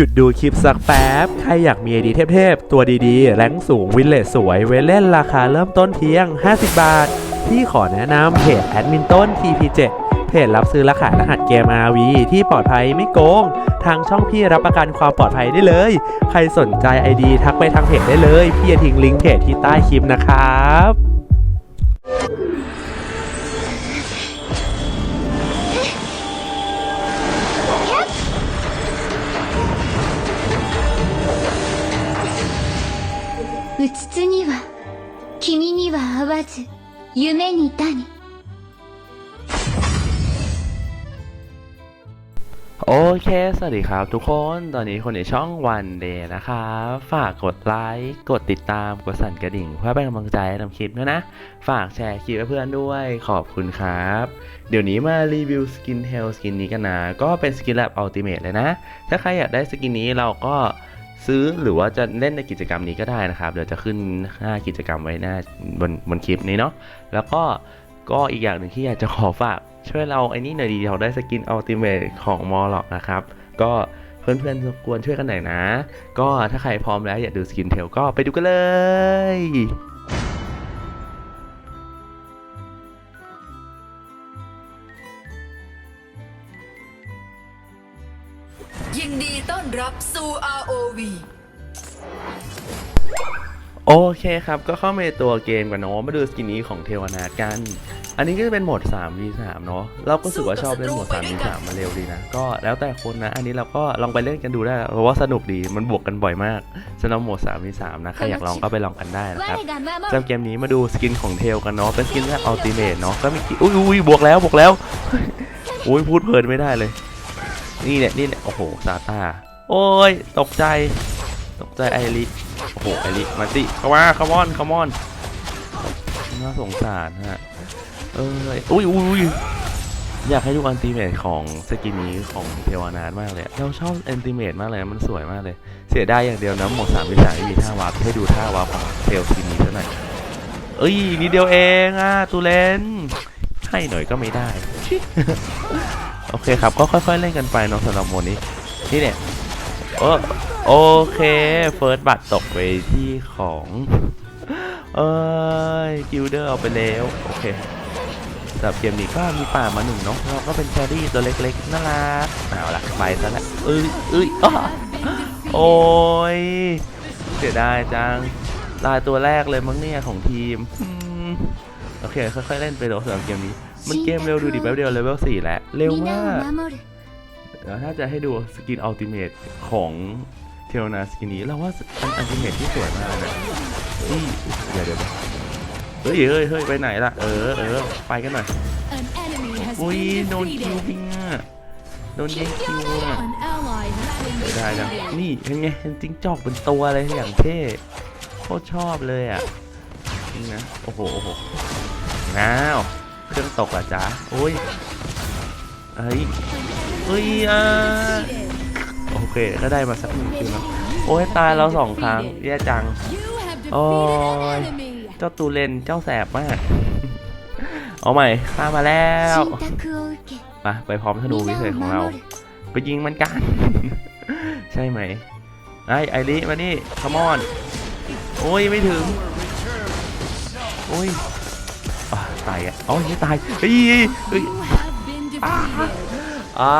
หยุดดูคลิปสักแป๊บ ใครอยากมีไอดีเทพๆ ตัวดีๆ แรงสูงวินเลทสวย เวเล่นราคาเริ่มต้นเพียง 50 บาท ที่ขอแนะนำเพจแอดมินต้น TP7 เพจรับซื้อและขายรหัสเกม RV ที่ปลอดภัยไม่โกง ทางช่องพี่รับประกันความปลอดภัยได้เลย ใครสนใจ ID ทักไปทางเพจได้เลย พี่จะทิ้งลิงก์เพจที่ใต้คลิปนะครับ うつつには君には会わず夢に種 โอเค สวัสดีครับทุกคน ตอนนี้คนในช่องวันเดย์นะครับ ฝากกดไลค์ กดติดตาม กดสั่นกระดิ่ง เพื่อเป็นกำลังใจให้ทำคลิปด้วยนะ ฝากแชร์คลิปให้เพื่อนด้วย ขอบคุณครับ เดี๋ยวนี้มารีวิวสกินเทลสกินนี้กันนะ ก็เป็นสกินแลบอัลติเมทเลยนะ ถ้าใครอยากได้สกินนี้เราก็ ซื้อหรือว่าจะเล่นในกิจกรรมนี้ก็ได้นะครับ เดี๋ยวจะขึ้นหน้ากิจกรรมไว้หน้าบนบนคลิปนี้เนาะแล้วก็ก็อีกอย่างหนึ่งที่อยากจะขอฝาก ช่วยเราไอ้นี่หน่อยดีเราได้สกินอัลติเมทของมอลล็อกนะครับ ก็เพื่อนๆรบกวนช่วยกันหน่อยนะ ก็ถ้าใครพร้อมแล้วอยากดูสกินเทลก็ไปดูกันเลย อนรับสู่ ROV โอเคครับ ก็เข้ามาในตัวเกมกันเนาะมาดูสกินนี้ของเทวนากัน อันนี้ก็จะเป็นโหมด 3v3 เนาะเราก็รู้สึกว่าชอบเล่นโหมด 3v3 มาเร็วดีนะ ก็แล้วแต่คนนะ อันนี้เราก็ลองไปเล่นกันดูได้เพราะว่าสนุกดีมันบวกกันบ่อยมากสำหรับโหมด 3v3 นะใครอยากลองก็ไปลองกันได้นะครับจำเกมนี้มาดูสกินของเทลกันเนาะเป็นสกินแบบอัลติเมทเนาะก็มีอุ้ยอุ้ยบวกแล้วบวกแล้วอุ้ยพูดเพลินไม่ได้เลย นี่เนี่ยนี่เนี่ยโอ้โหซาตา โอ้ย ตกใจ ตกใจไอริโอ้โห ไอริมาสิเข้ามาคัมอนคัมอนน่าสงสารฮะ เอออุ้ยอุ้ยอยากให้ดูอันติเมทของสกินนี้ของเทวานาถมากเลย เราชอบอันติเมทมากเลย มันสวยมากเลย เสียดายอย่างเดียวนะหมดสามวิสาไม่มีท่าวาร์ปให้ดูท่าวาร์ปของเทลสกินนี้ซะหน่อย เอ้ยนิดเดียวเองอะตูเลนให้หน่อยก็ไม่ได้ โอเคครับ ก็ค่อยๆเล่นกันไปเนาะสำหรับโมนี้นี่เนี่ย โอโอเคเฟิร์สบัตตกไปที่ของ เอ้ยกิลเดอร์เอาไปแล้ว โอเคสับเกมนี้ก็มีป่ามาหนึ่งเนาะเราก็เป็นแครี่ตัวเล็กๆน่ารักเอาละไปซะละเอ้ยเอ้ยโอ้ยเสียดายจังลายตัวแรกเลยมั้งเนี่ยของทีมโอเคค่อยๆเล่นไปเดี๋สำหรับเกมนี้ มันเกมเร็วดูดิแป๊บเดียวเลเวลสี่แล้วเร็วมาก ถ้าจะให้ดูสกินอัลติเมทของเทลนาสกินนี้เราว่าเป็นอัลติเมทที่สวยมากเลยนะนี่เดี๋ยวเดี๋ยวเฮ้ยเฮ้ยเฮ้ยไปไหนล่ะ เออเออไปกันหน่อย An enemy has อุ้ย been โดนคิว defeated. พิงอะโดนยิงคิวอะ An ally has been ไม่ได้นะ defeated. นี่เห็นไงเห็นจิ้งจอกเป็นตัวเลยอย่างเท่โคตรชอบเลยอะนี่นะโอ้โหโอ้โหง้าวเครื่องตกอะจ๊ะโอ้ยเฮ้ย เอ้ยอะโอเคก็ได้มาสักหนึ่งคิวนะโอ้ยตายเราสองครั้งแย่จัง โอ้ยเจ้าตูเลนเจ้าแสบมาก เอาใหม่ข้ามาแล้วมาไปพร้อมธนูวิเศษของเรา ไปยิงมันกัน ใช่ไหมไอ้ไอริมานี่ขมอน โอ้ยไม่ถึง โอ้ยตายอะอ๋อตายเฮ้ยเฮ้ย อ่า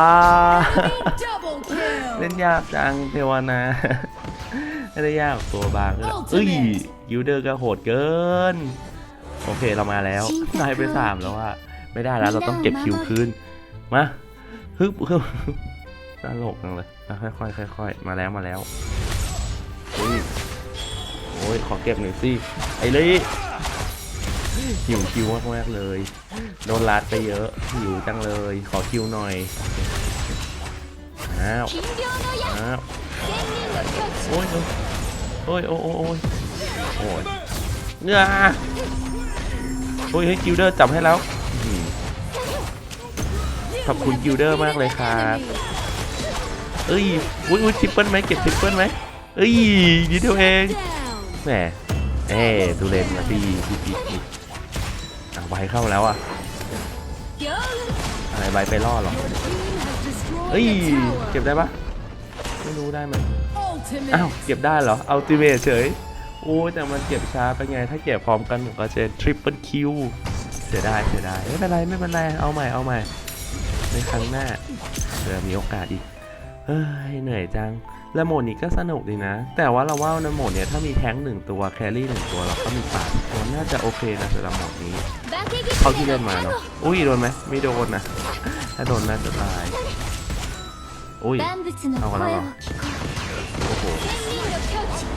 Double kill. เล่นยากจังเทวานาไม่ได้ยากตัวบางเลยเอ้ยยูเดอร์ก็โหดเกิน โอเคเรามาแล้วนายไปสามแล้วอะไม่ได้แล้วเราต้องเก็บคิวคืนมาฮึบฮึบตลกจังเลยอะค่อยๆค่อยๆมาแล้วมาแล้วโอ้ยโอ้ยขอเก็บหน่อยสิไอ้เลย หิวคิวมากมากเลย โดนลัดไปเยอะ หิวจังเลย ขอคิวหน่อย อ้าว อ้าว โอ้ยโอ้ยโอ้ยโอ้ยโอ้ยโอ้ยเนื้อโอ้ยคิวเดอร์จับให้แล้ว ขอบคุณคิวเดอร์มากเลยครับเอ้ยวุ้ยวุ้ยทิปเปิลไหมเก็บทิปเปิลไหมเอ้ยดีเดียวเองแหมเอ้ดูเลนมาดีดีดี ใบเข้าแล้วอะ Go. อะไรใบไปล่อหรอ Your team has destroyed เอ้ย a tower. เก็บได้ปะไม่รู้ได้ไหม Ultimate. อ้าวเก็บได้เหรออัลติเมทเฉยโอ้ยแต่มันเก็บช้าไปไง ถ้าเก็บพร้อมกันผมก็จะทริปเปิลคิวเสียดายเสียดายไม่เป็นไรไม่เป็นไรเอาใหม่เอาใหม่ในครั้งหน้าเดี๋ยวมีโอกาสอีกเฮ้ยเหนื่อยจัง และโหมดนี้ก็สนุกดีนะ แต่ว่าเราว่าในโหมดเนี้ยถ้ามีแท้งหนึ่งตัวแครี่หนึ่งตัวเราก็มีป่าตัวน่าจะโอเคนะสำหรับโหมดนี้เขาที่เล่นมาเนาะอุ้ยโดนไหมไม่โดนนะถ้าโดนน่าจะตายอุ้ยเอากันแล้วหรอโอ้โห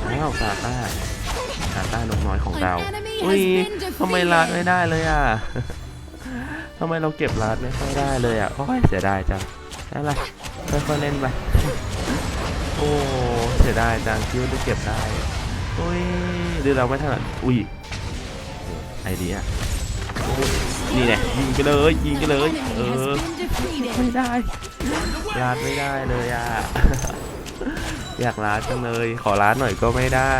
อ้าซาต้าซาต้านกน้อยของเราอุ้ยทำไมลาดไม่ได้เลยอะทำไมเราเก็บลาดไม่ค่อยได้เลยอะโอ้ยเสียดายจังอะไรค่อยๆเล่นไป โอ้เสียดายจังคิดว่าจะเก็บได้อุ้ยหรือเราไม่ถนัดอุ้ยไอเดียโอ้ยนี่แหละยิงไปเลยยิงไปเลย An เอ enemy อ has been defeated. ไม่ได้ลาดไม่ได้เลยอะอยากลาดจังเลย ขอลาดหน่อยก็ไม่ได้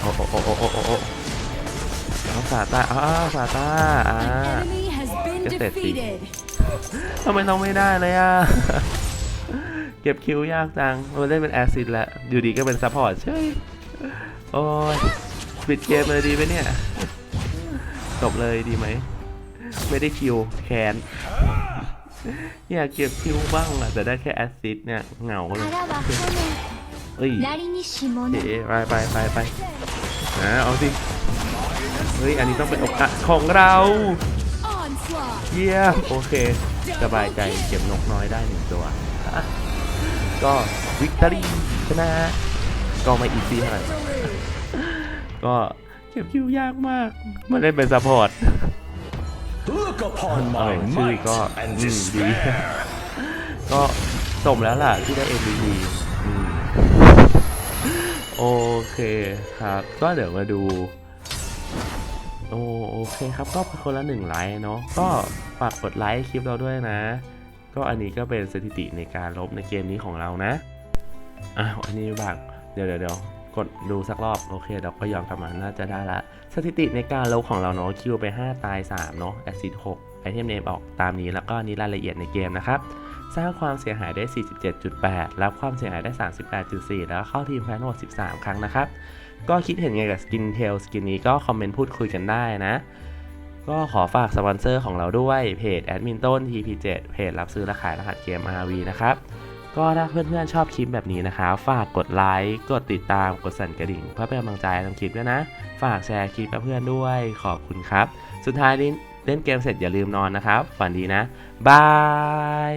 โอ้โอ้โอ้โอ้โอ้โอ้โอ้เอาซาต้าอ้าวซาต้าอ่า An enemy has been Get that thing. defeated. ทำไมเราไม่ได้เลยอะ เก็บคิวยากจังมันเล่นเป็นแอซิดแล้วอยู่ดีก็เป็นซัพพอร์ตเฉยโอ้ยปิดเกมเลยดีไหมเนี่ยจบเลยดีไหม ไม่ได้คิวแคนอยากเก็บคิวบ้างอะแต่ได้แค่แอซิดเนี่ยเหงาเลยเอ้ยเอ๊ไปไปไปไปนะเอาสิเฮ้ยอันนี้ต้องเป็นโอกาสของเราเยี่ยโอเค สบายใจเก็บนกน้อยได้หนึ่งตัว ก็วิกตอรี่ชนะก็ไม่อีซี่เท่าไหร่ ก็เก็บคิวยากมากไมันได้เป็นซัพพอร์ต Look upon เอ my อชื่อ might ก็ and อืมดี despair. ก็สมแล้วล่ะที่ได้ MVP อืมโอเคครับ ก็เดี๋ยวมาดู โอโอเคครับ ก็คนละหนึ่งไลค์เนาะก็ฝากกดไลค์คลิปเราด้วยนะ ก็อันนี้ก็เป็นสถิติในการลบในเกมนี้ของเรานะอ้าวอันนี้บากเดี๋ยวเดี๋ยวกดดูสักรอบโอเคเราก็ย้อนกลับมาน่าจะได้ละ สถิติในการลบของเราเนาะคิวไป 5 ตาย 3 เนาะแอซิด6ไอเทมเนมออกตามนี้แล้วก็อันนี้รายละเอียดในเกมนะครับ สร้างความเสียหายได้ 47.8 รับความเสียหายได้ 38.4 แล้วก็เข้าทีมแพ้ทั้งหมด 13 ครั้งนะครับ ก็คิดเห็นไงกับสกินเทลสกินนี้ก็คอมเมนต์พูดคุยกันได้นะ ก็ขอฝากสปอนเซอร์ของเราด้วยเพจแอดมินต้น TP7 เพจรับซื้อและขายรหัสเกม RV นะครับ ก็ถ้าเพื่อนๆชอบคลิปแบบนี้นะคะ ฝากกดไลค์กดติดตามกดสั่นกระดิ่ง เพื่อเป็นกำลังใจทำคลิปด้วยนะ ฝากแชร์คลิปเพื่อนด้วยขอบคุณครับ สุดท้ายนี้เล่นเกมเสร็จอย่าลืมนอนนะครับ ฝันดีนะบาย